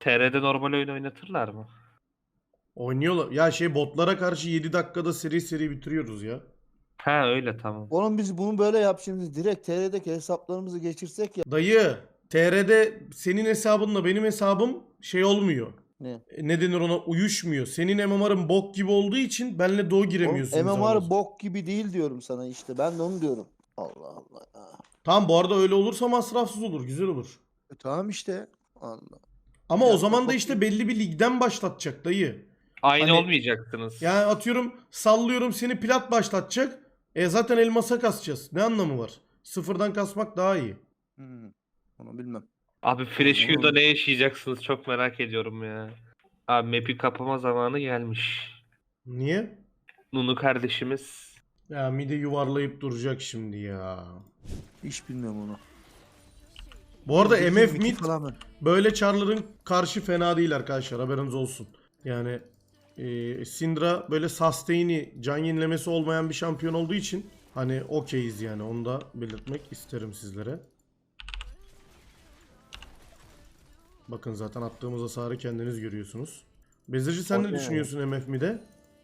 TR'de normal oyun oynatırlar mı? Oynuyorlar. Ya şey botlara karşı 7 dakikada seri seri bitiriyoruz ya. Ha öyle tamam. Oğlum biz bunu böyle yap şimdi direkt TR'deki hesaplarımızı geçirsek ya. Dayı TR'de senin hesabınla benim hesabım şey olmuyor. Ne? E, Ne denir ona uyuşmuyor. Senin MMR'ın bok gibi olduğu için benle doğu giremiyorsun. Oğlum, zaman. MMR bok gibi değil diyorum sana işte. Ben de onu diyorum. Allah Allah. ya. Tamam bu arada öyle olursa masrafsız olur. Güzel olur. E, tamam işte. Allah. Ama o zaman da işte belli bir ligden başlatacak dayı. Aynı Hani- olmayacaksınız. Yani atıyorum sallıyorum seni plat başlatacak. E zaten elmasa kasacağız. Ne anlamı var? Sıfırdan kasmak daha iyi. Hmm, Onu bilmem. Abi Fresh Anladım. Q'da ne yaşayacaksınız çok merak ediyorum ya. Abi map'i kapama zamanı gelmiş. Niye? Nunu kardeşimiz Ya mide yuvarlayıp duracak şimdi ya. Hiç bilmiyorum onu. Bu arada Bildiğim MF mid falan ben. böyle charların karşı fena değil arkadaşlar haberiniz olsun. Yani e, Syndra böyle sustain'i can yenilemesi olmayan bir şampiyon olduğu için hani okeyiz yani onu da belirtmek isterim sizlere. Bakın zaten attığımız hasarı kendiniz görüyorsunuz. Bezirci sen ne düşünüyorsun MF mid'e?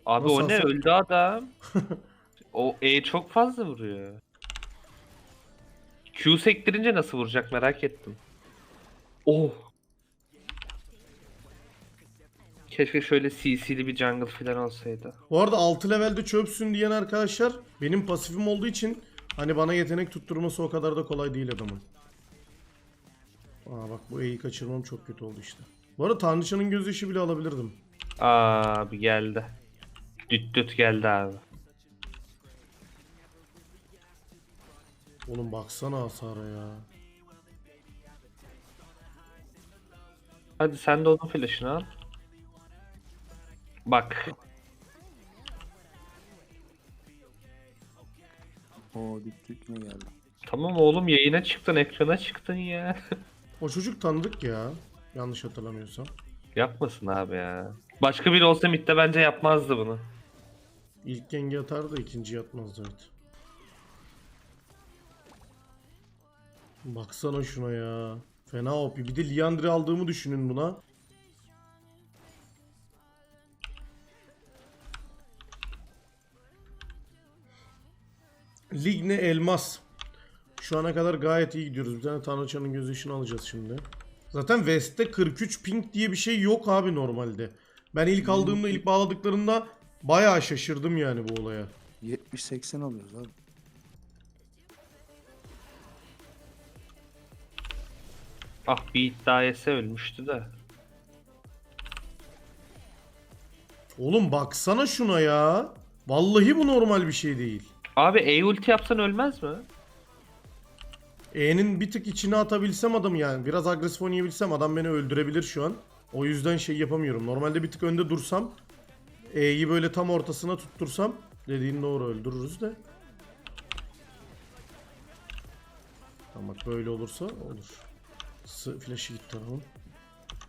Abi Nasıl o ne hasar- öldü adam. o E çok fazla vuruyor. Q sektirince nasıl vuracak merak ettim. Oh. Keşke şöyle CC'li bir jungle falan olsaydı. Bu arada 6 levelde çöpsün diyen arkadaşlar benim pasifim olduğu için hani bana yetenek tutturması o kadar da kolay değil adamın. Aa bak bu E'yi kaçırmam çok kötü oldu işte. Bu arada Tanrıçanın gözyaşı bile alabilirdim. Abi geldi. Düt düt geldi abi. Oğlum baksana hasara ya. Hadi sen de onun flash'ını al. Bak. Oo dik ne geldi. Tamam oğlum yayına çıktın ekrana çıktın ya. O çocuk tanıdık ya. Yanlış hatırlamıyorsam. Yapmasın abi ya. Başka biri olsa midde bence yapmazdı bunu. İlk yenge atar da ikinci atmazdı evet. Baksana şuna ya. Fena OP. Bir de Liandry aldığımı düşünün buna. Lig ne elmas. Şu ana kadar gayet iyi gidiyoruz. Bir tane Tanrıçanın göz yaşını alacağız şimdi. Zaten West'te 43 ping diye bir şey yok abi normalde. Ben ilk aldığımda, ilk bağladıklarında bayağı şaşırdım yani bu olaya. 70-80 alıyoruz abi. Ah bir iddiayese ölmüştü de. Oğlum baksana şuna ya. Vallahi bu normal bir şey değil. Abi E ulti yapsan ölmez mi? E'nin bir tık içine atabilsem adam yani biraz agresif oynayabilsem adam beni öldürebilir şu an. O yüzden şey yapamıyorum. Normalde bir tık önde dursam E'yi böyle tam ortasına tuttursam dediğin doğru öldürürüz de. Tamam bak böyle olursa olur. Flash'ı gitti adamın.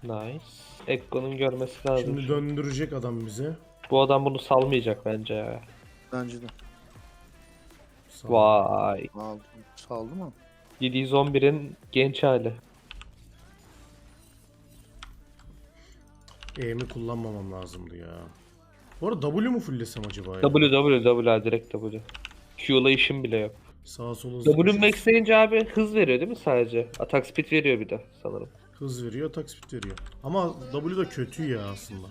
Nice. Ekko'nun görmesi lazım. Şimdi döndürecek adam bize. Bu adam bunu salmayacak bence ya. Bence de. Sağ- Vay. Aldı. Saldı mı? 711'in genç hali. E'mi kullanmamam lazımdı ya. Bu arada W mu fullesem acaba ya? W W W direkt W. Q'la işim bile yok. Sağa sola W zıplayacağız. maxleyince abi hız veriyor değil mi sadece? Atak speed veriyor bir de sanırım. Hız veriyor, atak speed veriyor. Ama W da kötü ya aslında.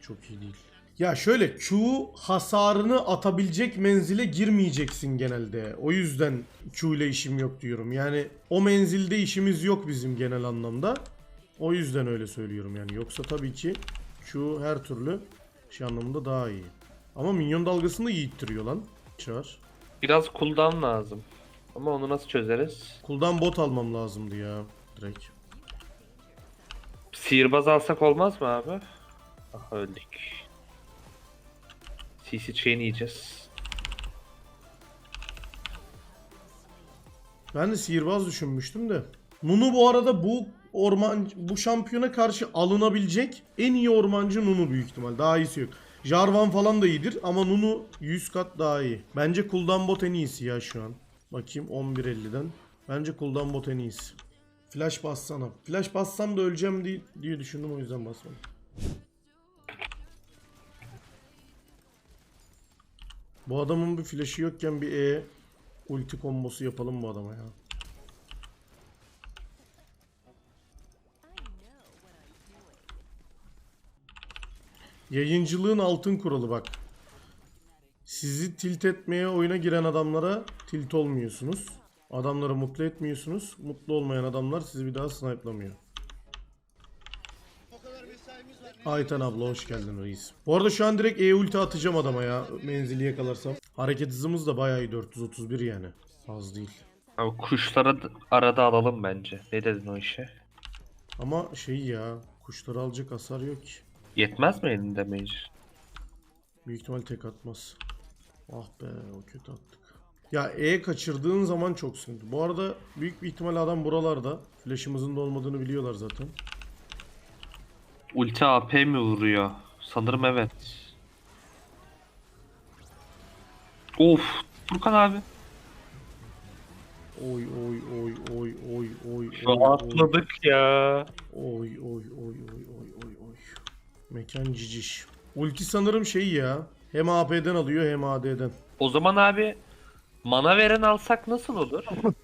Çok iyi değil. Ya şöyle Q hasarını atabilecek menzile girmeyeceksin genelde. O yüzden Q ile işim yok diyorum. Yani o menzilde işimiz yok bizim genel anlamda. O yüzden öyle söylüyorum yani. Yoksa tabii ki Q her türlü şey anlamında daha iyi. Ama minyon dalgasını da iyi ittiriyor lan. Çağır. Biraz cooldown lazım. Ama onu nasıl çözeriz? Kuldan bot almam lazımdı ya. Direkt. Sihirbaz alsak olmaz mı abi? Ah öldük. CC chain yiyeceğiz. Ben de sihirbaz düşünmüştüm de. Nunu bu arada bu orman bu şampiyona karşı alınabilecek en iyi ormancı Nunu büyük ihtimal. Daha iyisi yok. Jarvan falan da iyidir ama Nunu 100 kat daha iyi. Bence cooldown bot en iyisi ya şu an. Bakayım 11.50'den. Bence cooldown bot en iyisi. Flash bassana. Flash bassam da öleceğim diye, düşündüm o yüzden basmadım. Bu adamın bir flash'ı yokken bir E ulti kombosu yapalım bu adama ya. Yayıncılığın altın kuralı bak. Sizi tilt etmeye oyuna giren adamlara tilt olmuyorsunuz. Adamları mutlu etmiyorsunuz. Mutlu olmayan adamlar sizi bir daha snipe'lamıyor. Ayten abla hoş geldin reis. Bu arada şu an direkt E ulti atacağım adama ya. Menzili yakalarsam. Hareket hızımız da bayağı iyi 431 yani. Az değil. Abi kuşlara da- arada alalım bence. Ne dedin o işe? Ama şey ya kuşları alacak hasar yok ki. Yetmez mi elinde mage? Büyük ihtimal tek atmaz. Ah be o kötü attık. Ya E kaçırdığın zaman çok sıkıntı. Bu arada büyük bir ihtimal adam buralarda. Flash'ımızın da olmadığını biliyorlar zaten. Ulti AP mi vuruyor? Sanırım evet. Of. Furkan abi. Oy oy oy oy oy oy Şu oy oy atladık ya. oy oy oy oy oy oy. Mekan ciciş. Ulti sanırım şey ya. Hem AP'den alıyor hem AD'den. O zaman abi mana veren alsak nasıl olur?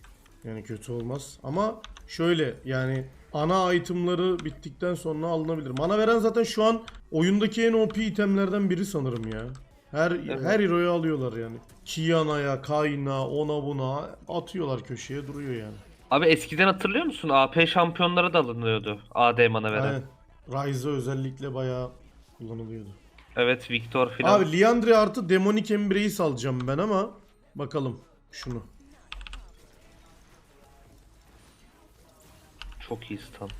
Yani kötü olmaz. Ama şöyle yani ana itemları bittikten sonra alınabilir. Mana veren zaten şu an oyundaki en OP itemlerden biri sanırım ya. Her her hero'yu alıyorlar yani. Kiana'ya, Kayn'a, ona buna atıyorlar köşeye duruyor yani. Abi eskiden hatırlıyor musun? AP şampiyonlara da alınıyordu. AD mana veren. Aynen. Ryze özellikle bayağı kullanılıyordu. Evet Victor filan. Abi Liandry artı Demonic Embrace alacağım ben ama bakalım şunu. Çok iyi stun.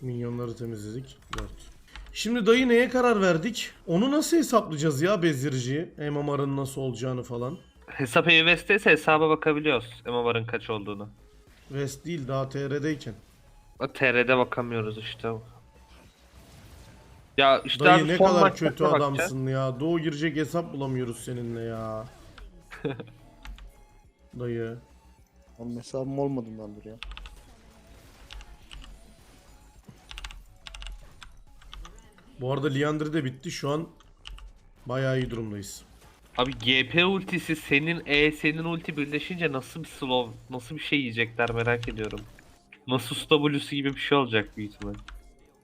Minyonları temizledik. 4. Şimdi dayı neye karar verdik? Onu nasıl hesaplayacağız ya bezdiriciyi? MMR'ın nasıl olacağını falan. Hesap EVS'teyse hesaba bakabiliyoruz. MMR'ın kaç olduğunu. West değil daha TR'deyken. O TR'de bakamıyoruz işte. Ya işte Dayı abi ne son kadar kötü bakacağız. adamsın ya. Doğu girecek hesap bulamıyoruz seninle ya. Dayı. Ama hesabım olmadığındandır ya. Bu arada Liandry de bitti. Şu an bayağı iyi durumdayız. Abi GP ultisi senin E senin ulti birleşince nasıl bir slow, nasıl bir şey yiyecekler merak ediyorum. Nasus W'su gibi bir şey olacak büyük ihtimal.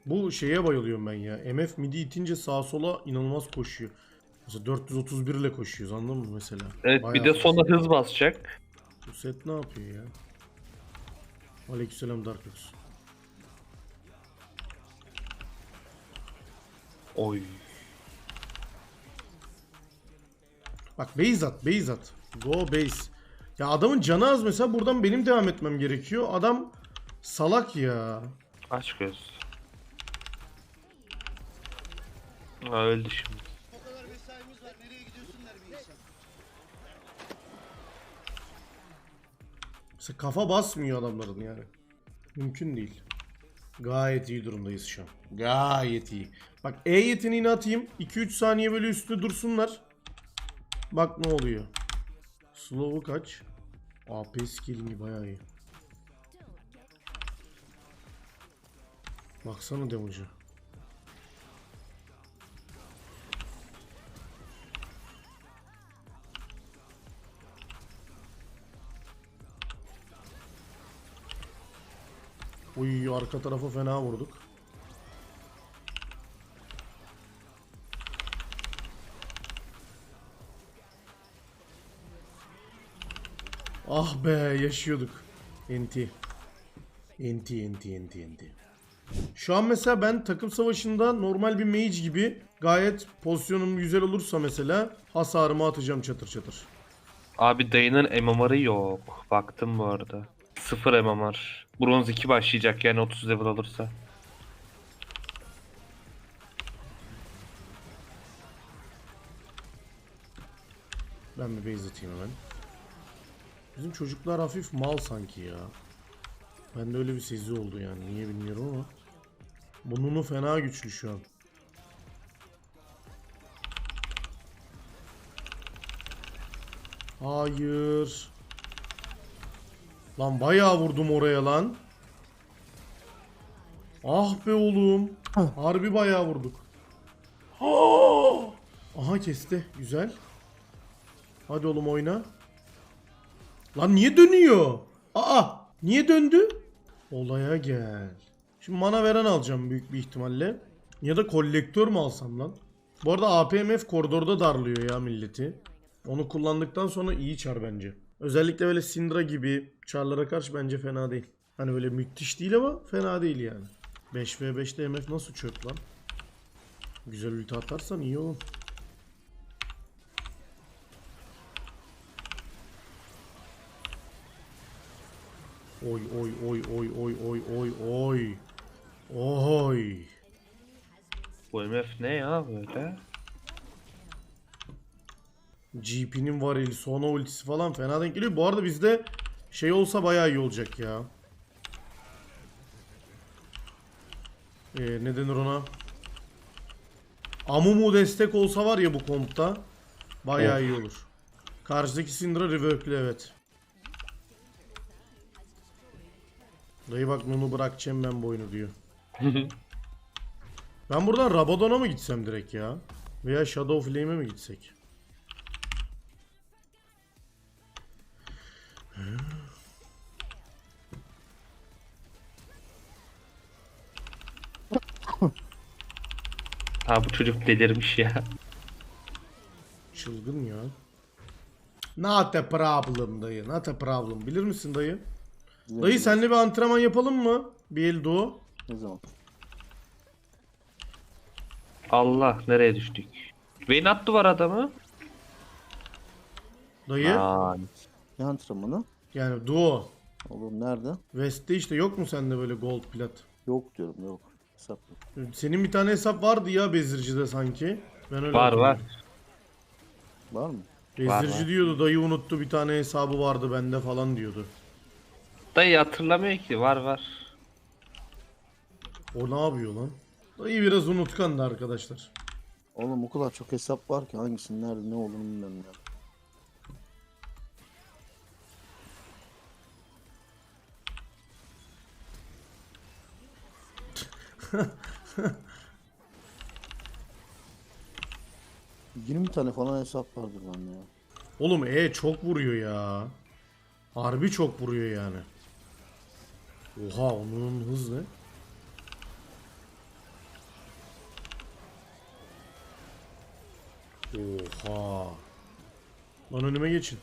Bu şeye bayılıyorum ben ya. MF midi itince sağa sola inanılmaz koşuyor. Mesela 431 ile koşuyoruz anladın mı mesela? Evet Bayağı bir de sonra hız basacak. Bu set ne yapıyor ya? Aleykümselam Dark Lux. Oy. Bak base at, base at. Go base. Ya adamın canı az mesela buradan benim devam etmem gerekiyor. Adam salak ya. Aç göz. Ha, öldü şimdi. Mesela kafa basmıyor adamların yani. Mümkün değil. Gayet iyi durumdayız şu an. Gayet iyi. Bak E yeteneğini atayım. 2-3 saniye böyle üstüne dursunlar. Bak ne oluyor. Slow'u kaç? AP skillini bayağı iyi. Baksana damage'a. Uy arka tarafa fena vurduk. Ah be yaşıyorduk. Enti. Enti enti enti enti. Şu an mesela ben takım savaşında normal bir mage gibi gayet pozisyonum güzel olursa mesela hasarımı atacağım çatır çatır. Abi dayının MMR'ı yok. Baktım bu arada. Sıfır MMR. Bronz 2 başlayacak yani 30 level alırsa. Ben bir base atayım hemen. Bizim çocuklar hafif mal sanki ya. Bende öyle bir sezi oldu yani. Niye bilmiyorum ama. Bununu fena güçlü şu an. Hayır. Lan bayağı vurdum oraya lan. Ah be oğlum. Harbi bayağı vurduk. Aha kesti. Güzel. Hadi oğlum oyna. Lan niye dönüyor? Aa! Niye döndü? Olaya gel. Şimdi mana veren alacağım büyük bir ihtimalle. Ya da kolektör mü alsam lan? Bu arada APMF koridorda darlıyor ya milleti. Onu kullandıktan sonra iyi çar bence. Özellikle böyle Syndra gibi çarlara karşı bence fena değil. Hani böyle müthiş değil ama fena değil yani. 5v5'te MF nasıl çöp lan? Güzel ulti atarsan iyi olur. Oy oy oy oy oy oy oy oy. Oy. Bu MF ne ya böyle? GP'nin varili, Sona ultisi falan fena denk geliyor. Bu arada bizde şey olsa bayağı iyi olacak ya. Ee, ne denir ona? Amumu destek olsa var ya bu kompta bayağı Of. iyi olur. Karşıdaki Syndra rework'lü evet. Dayı bak Nunu bırakacağım ben bu oyunu diyor. Ben buradan Rabadon'a mı gitsem direkt ya? Veya Shadow Flame'e mi gitsek? Ha bu çocuk delirmiş ya. Çılgın ya. Not a problem dayı. Not a problem. Bilir misin dayı? Dayı senle bir antrenman yapalım mı? Bir el duo. Ne zaman? Allah nereye düştük? Vayne attı var adamı. Dayı. Aa, Ne antrenmanı? Yani duo. Oğlum nerede? West'te işte yok mu sende böyle gold plat? Yok diyorum yok. Hesap. Senin bir tane hesap vardı ya Bezirci'de sanki. Ben öyle var var. hatırlıyorum. Var mı? Bezirci var. diyordu dayı unuttu bir tane hesabı vardı bende falan diyordu. Dayı hatırlamıyor ki var var. O ne yapıyor lan? Dayı biraz unutkandı arkadaşlar. Oğlum o kadar çok hesap var ki hangisinin nerede ne olduğunu bilmiyorum ya. Yirmi tane falan hesap vardır bende ya. Oğlum E çok vuruyor ya. Harbi çok vuruyor yani. Oha onun hız ne? Oha. Lan önüme geçin.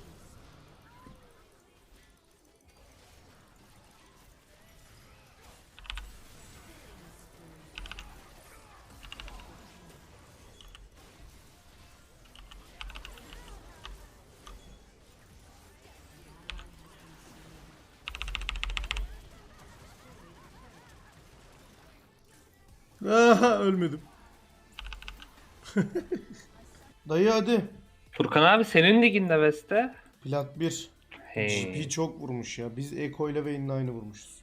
Aha, ölmedim. Dayı hadi. Furkan abi senin liginde Veste. Plat 1. Hey. GP çok vurmuş ya. Biz Eko ile Vayne'le aynı vurmuşuz.